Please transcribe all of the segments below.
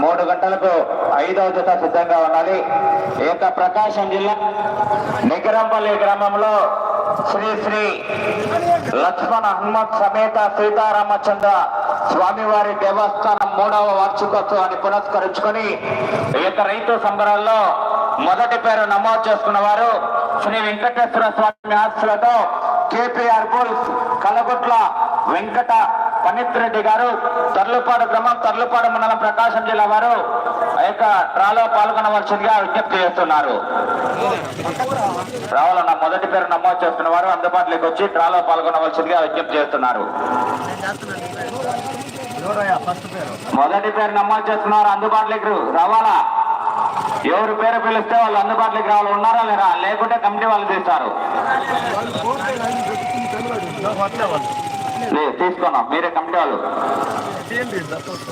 మూడు గంటలకు ఐదవ జత సిద్ధంగా ఉన్నది ఈ యొక్క ప్రకాశం జిల్లా నిగరంపల్లి గ్రామంలో శ్రీ శ్రీ లక్ష్మణ హనుమత్ సమేత సీతారామచంద్ర స్వామివారి దేవస్థానం మూడవ వార్షికోత్సవాన్ని పురస్కరించుకొని ఈ యొక్క రైతు సంబరాల్లో మొదటి పేరు నమోదు చేసుకున్న వారు శ్రీ వెంకటేశ్వర స్వామి ఆస్తులతో కేపీఆర్ బుల్స్ కలగుట్ల వెంకట పనిత్ రెడ్డి గారు తర్లుపాడు గ్రామం తర్లుపాడు మండలం ప్రకాశం జిల్లా వారు ఆ యొక్క డ్రాలో పాల్గొనవలసిందిగా విజ్ఞప్తి చేస్తున్నారు. రావాలన్న మొదటి పేరు నమోదు చేస్తున్న వారు అందుబాటులోకి వచ్చి డ్రాలో పాల్గొనవలసిందిగా విజ్ఞప్తి చేస్తున్నారు. మొదటి పేరు నమోదు చేస్తున్నారు అందుబాటులోకి రావాలా? ఎవరు పేరు పిలిస్తే వాళ్ళు అందుబాటులోకి రావాలి ఉన్నారా లేరా? లేకుంటే కమిటీ వాళ్ళు తీస్తారు. లేదు తీసుకున్నా మీరే కమిటీ వాళ్ళు.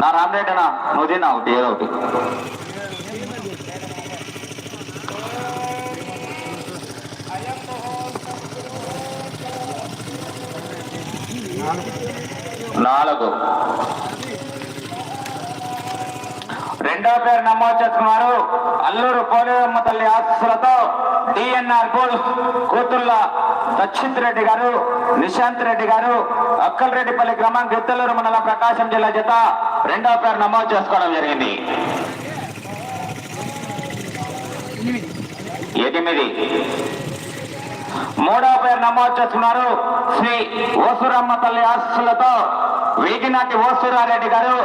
నా రామరెడ్డినా నువ్వు తిన్నా ఒకటి ఏదో ఒకటి. నాలుగు. రెండో పేరు నమోదు చేసుకున్నారు. అల్లూరు పోలేరమ్మ తల్లి ఆశీస్సులతో డిఎన్ఆర్ గోల్ కూతుళ్ళ సచ్చిత్ రెడ్డి గారు నిశాంత్ రెడ్డి గారు అక్కలరెడ్డిపల్లి గ్రామం గిద్దలూరు మండలం ప్రకాశం జిల్లా చేత రెండవ పేరు నమోదు చేసుకోవడం జరిగింది. ఎనిమిది మూడవ పేరు నమోదు చేస్తున్నారు శ్రీ ఓసురమ్మ తల్లి ఆశీస్సులతో వీగినాటి ఓసురారెడ్డి గారు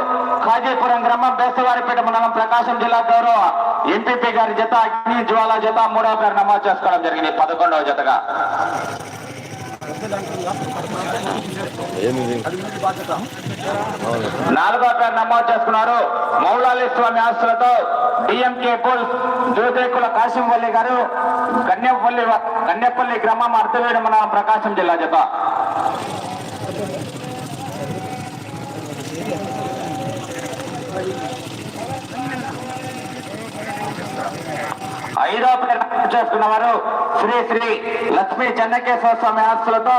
కాజీపురం గ్రామం బేసవారిపేట మండలం ప్రకాశం జిల్లా గౌరవ ఎంపీపీ గారి జత అగ్ని జ్వాల జత మూడో పేరు నమోదు చేసుకోవడం జరిగింది. పదకొండవ జతగా. నాలుగో పేరు నమోదు చేసుకున్నారు. మౌలాలి స్వామి ఆస్తులతో డిఎంకే పోల్ జ్యోతికుల కాశంపల్లి గారు కన్యపల్లి కన్యపల్లి గ్రామం అర్ధవేడు మన ప్రకాశం జిల్లా జత. ఐదో పేరు చేసుకున్న వారు శ్రీ శ్రీ లక్ష్మీ చెన్నకేశ్వర స్వామి ఆస్తులతో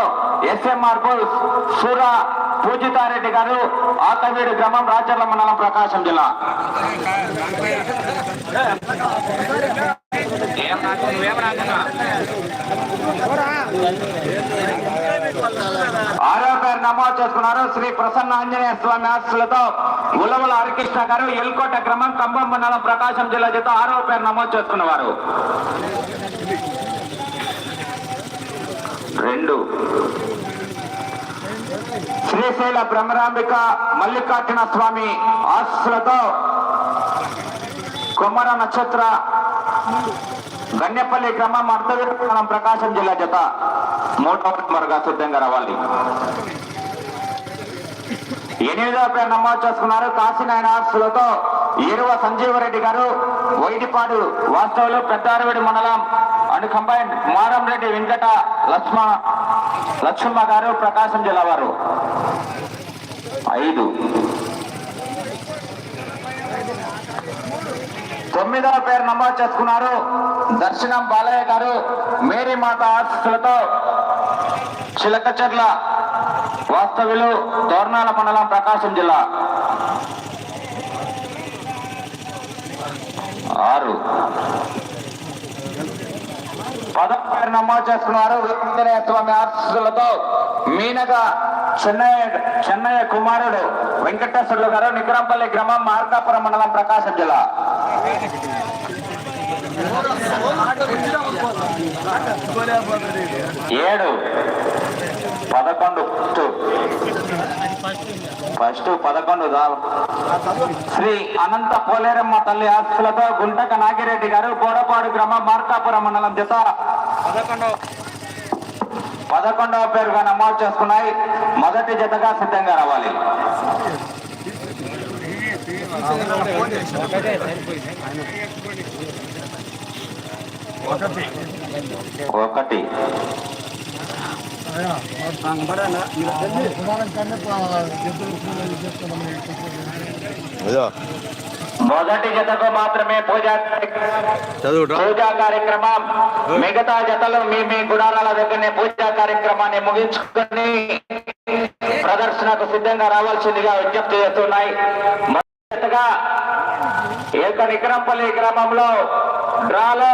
ఎస్ఎంఆర్ బుల్స్ సూర పూజితారెడ్డి గారు ఆకవీడు గ్రామం రాచర్ల మండలం ప్రకాశం జిల్లా. ఆరో నమోదు చేసుకున్నారు. శ్రీ ప్రసన్న ఆంజనేయ స్వామి ఆస్తులతో ఉలవల హరికృష్ణ గారు ఎల్కోట క్రమం కంబం మండలం ప్రకాశం జిల్లా చేత ఆరో పేరు నమోదు చేసుకున్నవారు. రెండు. శ్రీశైల బ్రహ్మరాంబిక మల్లికార్జున స్వామి ఆస్తులతో కుమార నక్షత్ర గన్యపల్లి గ్రామం అర్ధవీరం ప్రకాశం జిల్లా జత మూడవ నెంబర్గా సిద్ధంగా రావాలి. ఎనిమిదవ పేరు నమోదు చేసుకున్నారు కాశీనాయన ఆశలతో ఏరువ సంజీవరెడ్డి గారు వైడిపాడు వాస్తవులు పెద్దారవిడి మండలం అండ్ కంబైన్ మారంరెడ్డి వెంకట లక్ష్మ లక్ష్మమ్మ గారు ప్రకాశం జిల్లా వారు. ఐదు. తొమ్మిదవ పేరు నమోదు చేసుకున్నారు దర్శనం బాలయ్య గారు మేరీ మాత ఆశీస్సులతో చిలకచర్ల వాస్తవ్యులు దోర్నాల మండలం ప్రకాశం జిల్లా. ఆరు. పదవ నమోదు చేసుకున్నారు. వీరేంద్రయ్య స్వామి ఆశీస్సులతో మీనగా చెన్నయ్య చెన్నయ్య కుమారుడు వెంకటేశ్వర్లు గారు నికరంపల్లి గ్రామం మార్కాపురం మండలం ప్రకాశం జిల్లా. ఏడు. పదకొండు. ఫస్ట్. ఫస్ట్ పదకొండు శ్రీ అనంత పోలేరమ్మ తల్లి ఆశీస్సులతో గుంటక నాగిరెడ్డి గారు బోడపాడు గ్రామం మార్కాపురం మండలం జత. పదకొండవ పేరుగా నమోదు చేసుకున్నాయి. మొదటి జతగా సిద్ధంగా రావాలి. ఒకటి. మొదటి జతకు మాత్రమే పూజా పూజా కార్యక్రమం. మిగతా జతలు మీ మీ గుడారాల దగ్గరనే పూజా కార్యక్రమాన్ని ముగించుకొని ప్రదర్శనకు సిద్ధంగా రావాల్సిందిగా విజ్ఞప్తి చేస్తున్నాయి. మొదటి జతగా ఈ యొక్క నికరంపల్లి గ్రామంలో డ్రాలో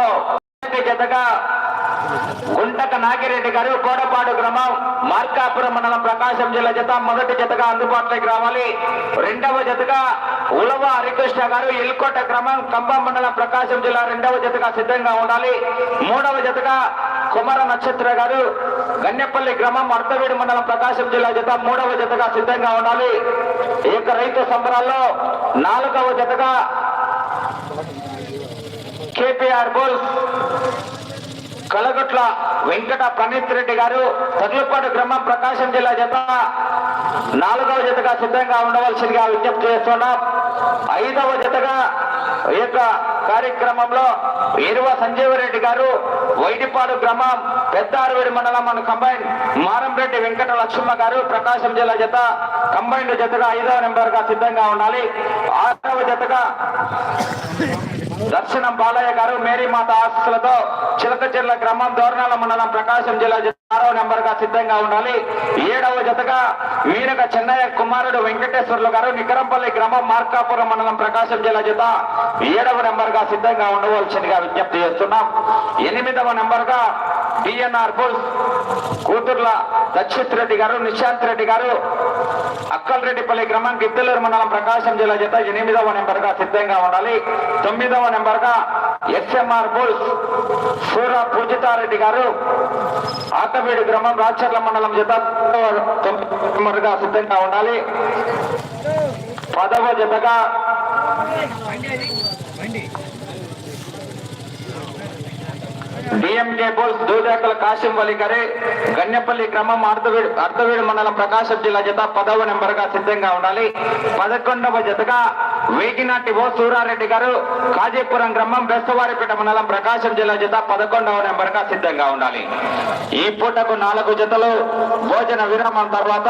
జతగా గుంటక నాగిరెడ్డి గారు కోడపాడు గ్రామం మార్కాపురం మండలం ప్రకాశం జిల్లా జత మొదటి జతగా అందుబాటులోకి రావాలి. రెండవ జతగా ఉలవ హరికృష్ణ గారు ఇల్కోట గ్రామం కంపం మండలం ప్రకాశం జిల్లా రెండవ జతగా సిద్ధంగా ఉండాలి. మూడవ జతగా కుమార నక్షత్ర గారు గన్నెపల్లి గ్రామం అర్ధవీడి మండలం ప్రకాశం జిల్లా జత మూడవ జతగా సిద్ధంగా ఉండాలి. ఈ యొక్క రైతు సంబరాల్లో నాలుగవ జతగా కేపీఆర్ బోల్స్ కలగొట్ల వెంకట ప్రణీత్ రెడ్డి గారు తగులపాటు గ్రామం ప్రకాశం జిల్లా జత నాలుగవ జతగా సిద్ధంగా ఉండవలసిందిగా విజ్ఞప్తి చేస్తున్నాం. ఐదవ జతగా ఈ యొక్క కార్యక్రమంలో ఎరువ సంజీవరెడ్డి గారు వైటిపాడు గ్రామం పెద్ద అరవేడి మండలం మన కంబైన్ మారంరెడ్డి వెంకట లక్ష్మమ్మ గారు ప్రకాశం జిల్లా జత కంబైన్డ్ జతగా ఐదవ నెంబర్గా సిద్ధంగా ఉండాలి. ఆరవ జతగా దర్శనం బాలయ్య గారు మేరీమాత ఆశీస్సులతో చిలకచెర్ల గ్రామం దోర్నాల మండలం ప్రకాశం జిల్లా జత ఆరవ నెంబర్గా సిద్ధంగా ఉండాలి. ఏడవ జతగా వీరక చెన్నయ్య కుమారుడు వెంకటేశ్వర్లు గారు నికరంపల్లి గ్రామం మార్కాపురం మండలం ప్రకాశం జిల్లా జత ఏడవ నెంబర్గా సిద్ధంగా ఉండవలసిందిగా విజ్ఞప్తి చేస్తున్నాం. ఎనిమిదవ నెంబర్గా డిఎన్ఆర్ బుల్స్ కూతుర్ల దక్షిత్ రెడ్డి గారు నిశాంత్ రెడ్డి గారు అక్కలరెడ్డిపల్లి గ్రామం గిద్దలూరు మండలం ప్రకాశం జిల్లా చేత ఎనిమిదవ నెంబర్గా సిద్ధంగా ఉండాలి. తొమ్మిదవ నెంబర్గా ఎస్ఎంఆర్ బుల్స్ సూర పూజితారెడ్డి గారు ఆకవీడు గ్రామం రాచర్ల మండలం చేత నెంబర్గా సిద్ధంగా ఉండాలి. పదవ జతగా డిఎంకే బోల్స్ దూదేకల కాశిం వలికరే గన్యపల్లి గన్నెపల్లి అర్ధవీడు అర్ధవీడు మండలం ప్రకాశం జిల్లా జత పదవ నెంబర్గా సిద్ధంగా ఉండాలి. పదకొండవ జతగా వేగినాటి ఓ సూరారెడ్డి గారు కాజీపురం గ్రామం బెస్తవారిపేట మండలం ప్రకాశం జిల్లా జత పదకొండవ నెంబర్గా సిద్ధంగా ఉండాలి. ఈ పూటకు నాలుగు జతలు భోజన విరామం తర్వాత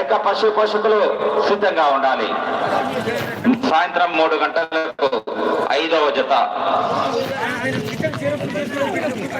యొక్క పశు పోషకులు సిద్ధంగా ఉండాలి. సాయంత్రం మూడు గంటలకు ఐదవ జత.